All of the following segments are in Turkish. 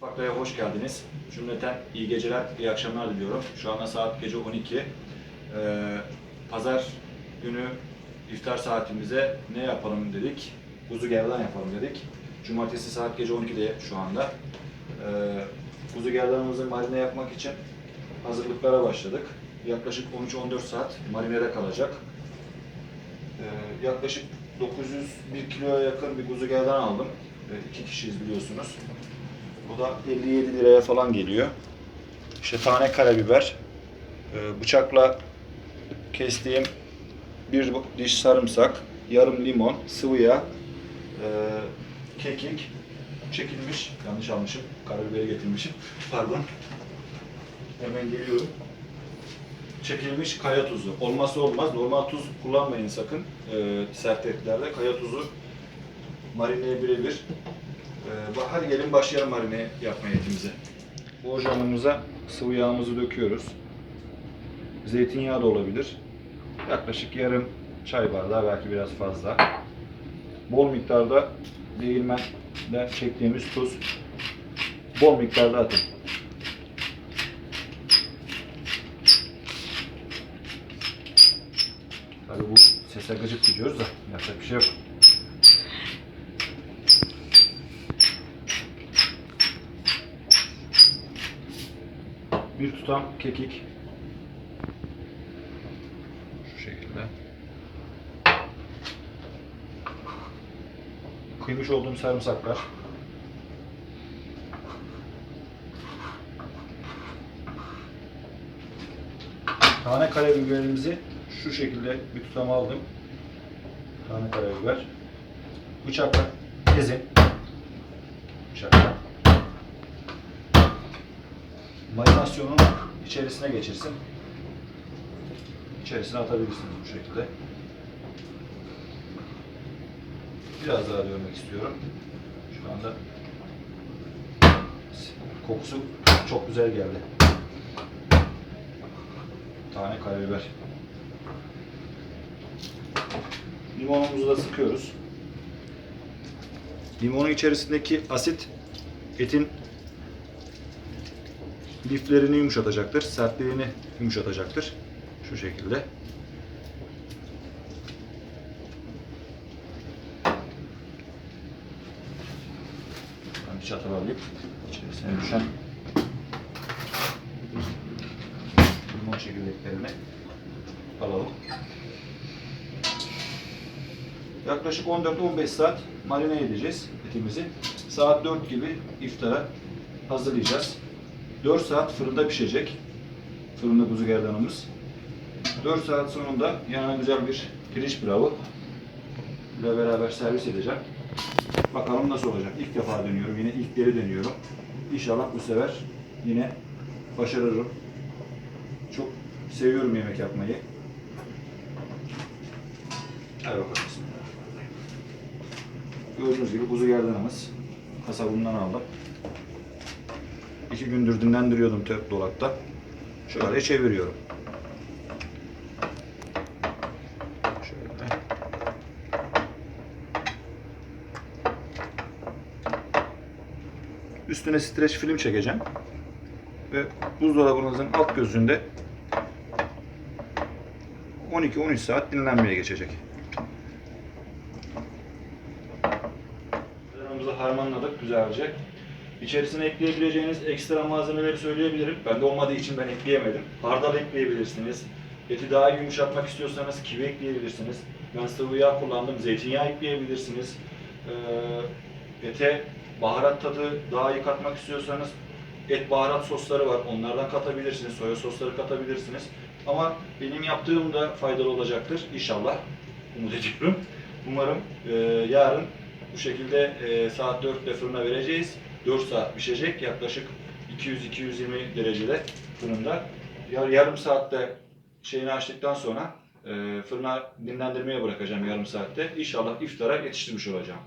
Faktaya hoş geldiniz. Cümleten iyi geceler, iyi akşamlar diliyorum. Şu anda saat gece 12. Ee, Pazar günü iftar saatimize ne yapalım dedik? Kuzu gerdan yapalım dedik. Cumartesi saat gece 12'de şu anda. Ee, kuzu gerdanımızı marine yapmak için hazırlıklara başladık. Yaklaşık 13-14 saat marinede kalacak. Ee, yaklaşık 901 kiloya yakın bir kuzu gerdan aldım. Ee, iki kişiyiz biliyorsunuz. Bu da 57 liraya falan geliyor. İşte tane karabiber, e, bıçakla kestiğim bir diş sarımsak, yarım limon, sıvı yağ, e, kekik, çekilmiş, yanlış almışım, karabiberi getirmişim, pardon. Hemen geliyorum. Çekilmiş kaya tuzu. Olmazsa olmaz. Normal tuz kullanmayın sakın. E, sert etlerde kaya tuzu marineye birebir. Ee, hadi gelin başlayalım marine yapma etimize. Borcamımıza sıvı yağımızı döküyoruz. Zeytinyağı da olabilir. Yaklaşık yarım çay bardağı belki biraz fazla. Bol miktarda değirmenden çektiğimiz tuz. Bol miktarda atın. Tabii bu sese gıcık gidiyoruz da yapacak bir şey yok. Bir tutam kekik. Şu şekilde. Kıymış olduğum sarımsaklar. Tane karabiberimizi şu şekilde bir tutam aldım. Tane karabiber. Bıçakla ezin. Bıçakla marinasyonun içerisine geçirsin. İçerisine atabilirsiniz bu şekilde. Biraz daha dövmek istiyorum. Şu anda kokusu çok güzel geldi. Tane karabiber. Limonumuzu da sıkıyoruz. Limonun içerisindeki asit etin liflerini yumuşatacaktır, sertliğini yumuşatacaktır. Şu şekilde. Ben bir çatal alayım. İçerisine düşen limon çekirdeklerini alalım. Yaklaşık 14-15 saat marine edeceğiz etimizi. Saat 4 gibi iftara hazırlayacağız. 4 saat fırında pişecek. Fırında kuzu gerdanımız. 4 saat sonunda yanına güzel bir pirinç pilavı ile beraber servis edeceğim. Bakalım nasıl olacak. İlk defa deniyorum. Yine ilkleri deniyorum. İnşallah bu sefer yine başarırım. Çok seviyorum yemek yapmayı. Hadi bakalım. Gördüğünüz gibi kuzu gerdanımız. Kasabından aldım. İki gündür dinlendiriyordum dolapta. Şöyle çeviriyorum. Şöyle. Üstüne streç film çekeceğim. Ve buzdolabınızın alt gözünde 12-13 saat dinlenmeye geçecek. Üzerimizi harmanladık güzelce. İçerisine ekleyebileceğiniz ekstra malzemeleri söyleyebilirim. Bende olmadığı için ben ekleyemedim. Hardal ekleyebilirsiniz. Eti daha yumuşatmak istiyorsanız kivi ekleyebilirsiniz. Ben sıvı yağ kullandım. Zeytinyağı ekleyebilirsiniz. Ee, ete baharat tadı daha iyi katmak istiyorsanız et baharat sosları var. Onlardan katabilirsiniz. Soya sosları katabilirsiniz. Ama benim yaptığım da faydalı olacaktır. İnşallah. Umut ediyorum. Umarım e, yarın bu şekilde e, saat 4'te fırına vereceğiz. 4 saat pişecek. Yaklaşık 200-220 derecede fırında. Yar, yarım saatte şeyini açtıktan sonra e, fırına dinlendirmeye bırakacağım yarım saatte. İnşallah iftara yetiştirmiş olacağım.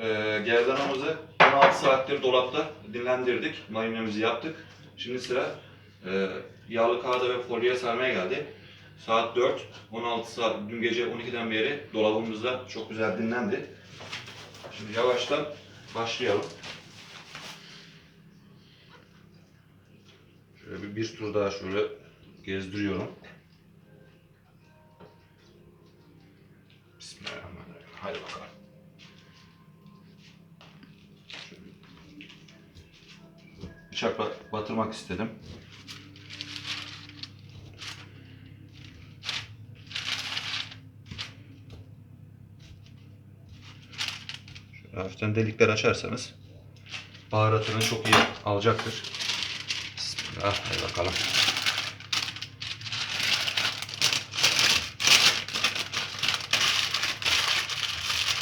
E, gerdanımızı 16 saattir dolapta dinlendirdik. Marinemizi yaptık. Şimdi sıra e, yağlı kağıda ve folyoya sarmaya geldi. Saat 4. 16 saat. Dün gece 12'den beri dolabımızda çok güzel dinlendi. Şimdi yavaştan başlayalım. Şöyle bir, bir tur daha şöyle gezdiriyorum. Bismillahirrahmanirrahim. Hadi bakalım. Bıçakla batırmak istedim. Hafiften delikler açarsanız baharatını çok iyi alacaktır. Bismillah. Hadi bakalım.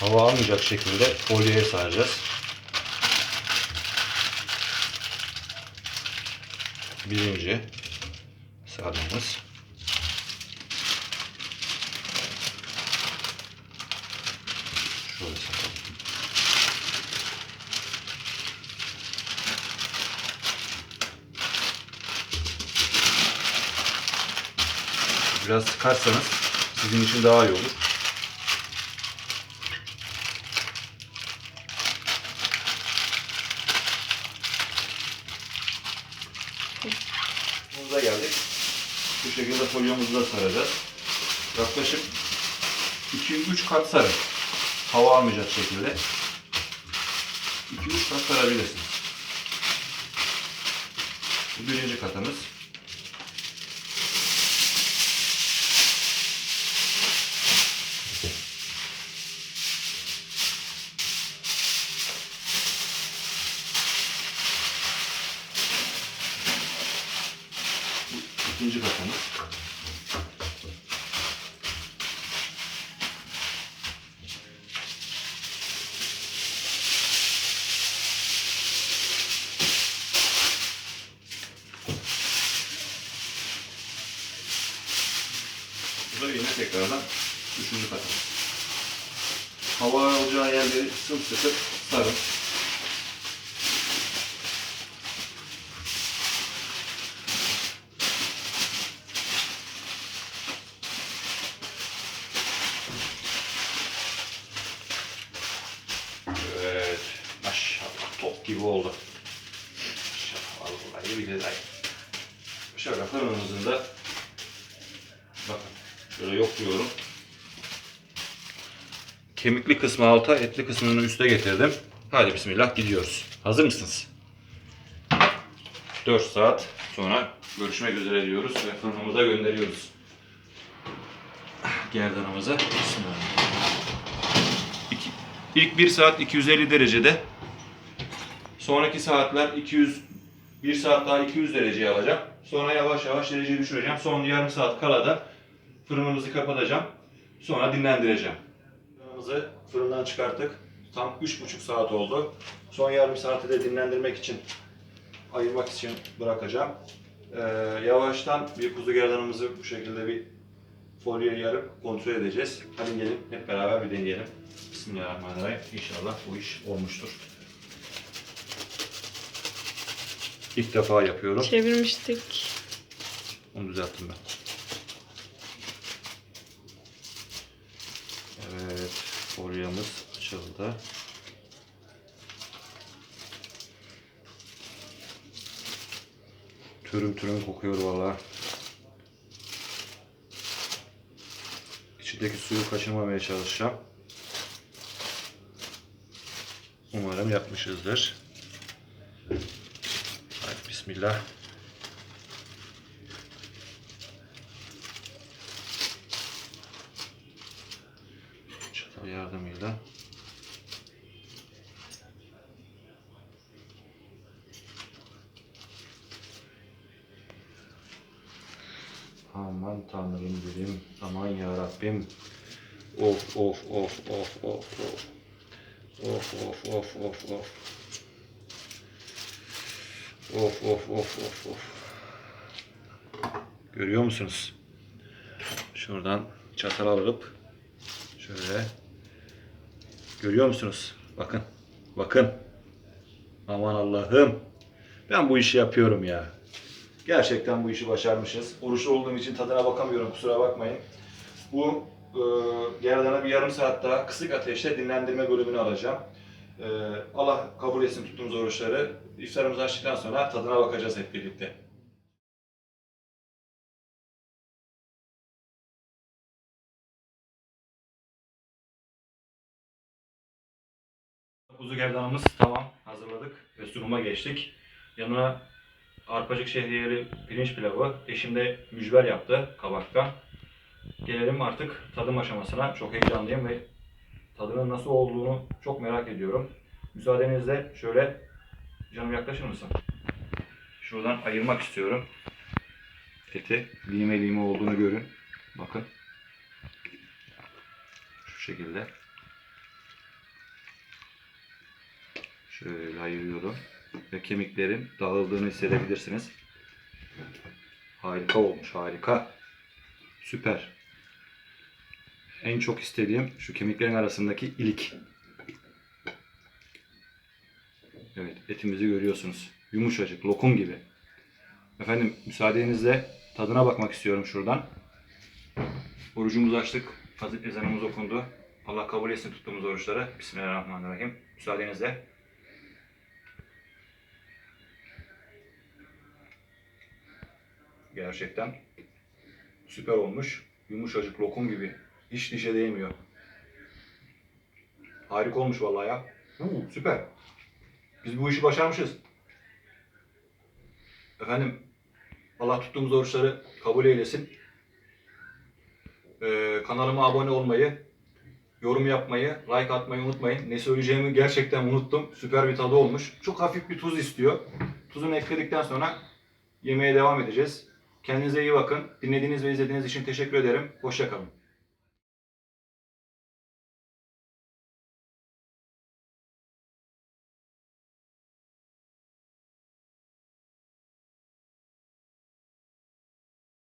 Hava almayacak şekilde folyoya saracağız. Birinci sarmamız. Şöyle saralım. Biraz sıkarsanız sizin için daha iyi olur. Buna geldik. Bu şekilde folyomuzu da saracağız. Yaklaşık 2-3 kat sarın. Hava almayacak şekilde. 2-3 kat sarabilirsiniz. Bu birinci katımız. İkinci katımız. Bu da yine tekrardan üçüncü katımız. Hava alacağı yerleri sımsıkı sarın. Evet. Maşallah top gibi oldu. Billahi. Şöyle fırınımızın da bakın şöyle yokluyorum. Kemikli kısmı alta, etli kısmını üste getirdim. Hadi bismillah gidiyoruz. Hazır mısınız? 4 saat sonra görüşmek üzere diyoruz ve fırınımıza gönderiyoruz. Gerdanımıza. Bismillah. İlk 1 saat 250 derecede. Sonraki saatler 200 1 saat daha 200 dereceye alacağım. Sonra yavaş yavaş dereceyi düşüreceğim. Son yarım saat kala da fırınımızı kapatacağım. Sonra dinlendireceğim. Fırınımızı fırından çıkarttık. Tam 3,5 saat oldu. Son yarım saati de dinlendirmek için ayırmak için bırakacağım. Ee, yavaştan bir kuzu gerdanımızı bu şekilde bir folyoya yarıp kontrol edeceğiz. Hadi gelin hep beraber bir deneyelim. Bismillahirrahmanirrahim. İnşallah bu iş olmuştur. İlk defa yapıyorum. Çevirmiştik. Onu düzelttim ben. Evet, folyamız açıldı. Türüm türüm kokuyor valla. İçindeki suyu kaçırmamaya çalışacağım. Umarım yapmışızdır. Bismillah. Çatal yardımıyla. Aman tanrım dedim. Aman ya Rabbim. Of of of of of of. Of of of of of. Of of of of of. Görüyor musunuz? Şuradan çatal alıp şöyle görüyor musunuz? Bakın. Bakın. Aman Allah'ım. Ben bu işi yapıyorum ya. Gerçekten bu işi başarmışız. Oruçlu olduğum için tadına bakamıyorum kusura bakmayın. Bu e, gerdanı bir yarım saat daha kısık ateşte dinlendirme bölümünü alacağım. E, Allah kabul etsin tuttuğumuz oruçları. İftarımızı açtıktan sonra tadına bakacağız hep birlikte. Kuzu gerdanımız tamam. Hazırladık ve sunuma geçtik. Yanına arpacık şehriyeli pirinç pilavı. Eşim de mücver yaptı kabaktan. Gelelim artık tadım aşamasına. Çok heyecanlıyım ve tadının nasıl olduğunu çok merak ediyorum. Müsaadenizle şöyle canım yaklaşır mısın? Şuradan ayırmak istiyorum. Eti lime lime olduğunu görün. Bakın. Şu şekilde. Şöyle ayırıyorum. Ve kemiklerin dağıldığını hissedebilirsiniz. Harika olmuş, harika. Süper. En çok istediğim şu kemiklerin arasındaki ilik. Evet, etimizi görüyorsunuz. Yumuşacık, lokum gibi. Efendim, müsaadenizle tadına bakmak istiyorum şuradan. Orucumuzu açtık. Hazır ezanımız okundu. Allah kabul etsin tuttuğumuz oruçları. Bismillahirrahmanirrahim. Müsaadenizle. Gerçekten süper olmuş. Yumuşacık lokum gibi. Hiç dişe değmiyor. Harika olmuş vallahi ya. Huu, süper. Biz bu işi başarmışız. Efendim Allah tuttuğumuz oruçları kabul eylesin. Ee, kanalıma abone olmayı, yorum yapmayı, like atmayı unutmayın. Ne söyleyeceğimi gerçekten unuttum. Süper bir tadı olmuş. Çok hafif bir tuz istiyor. Tuzunu ekledikten sonra yemeğe devam edeceğiz. Kendinize iyi bakın. Dinlediğiniz ve izlediğiniz için teşekkür ederim. Hoşçakalın.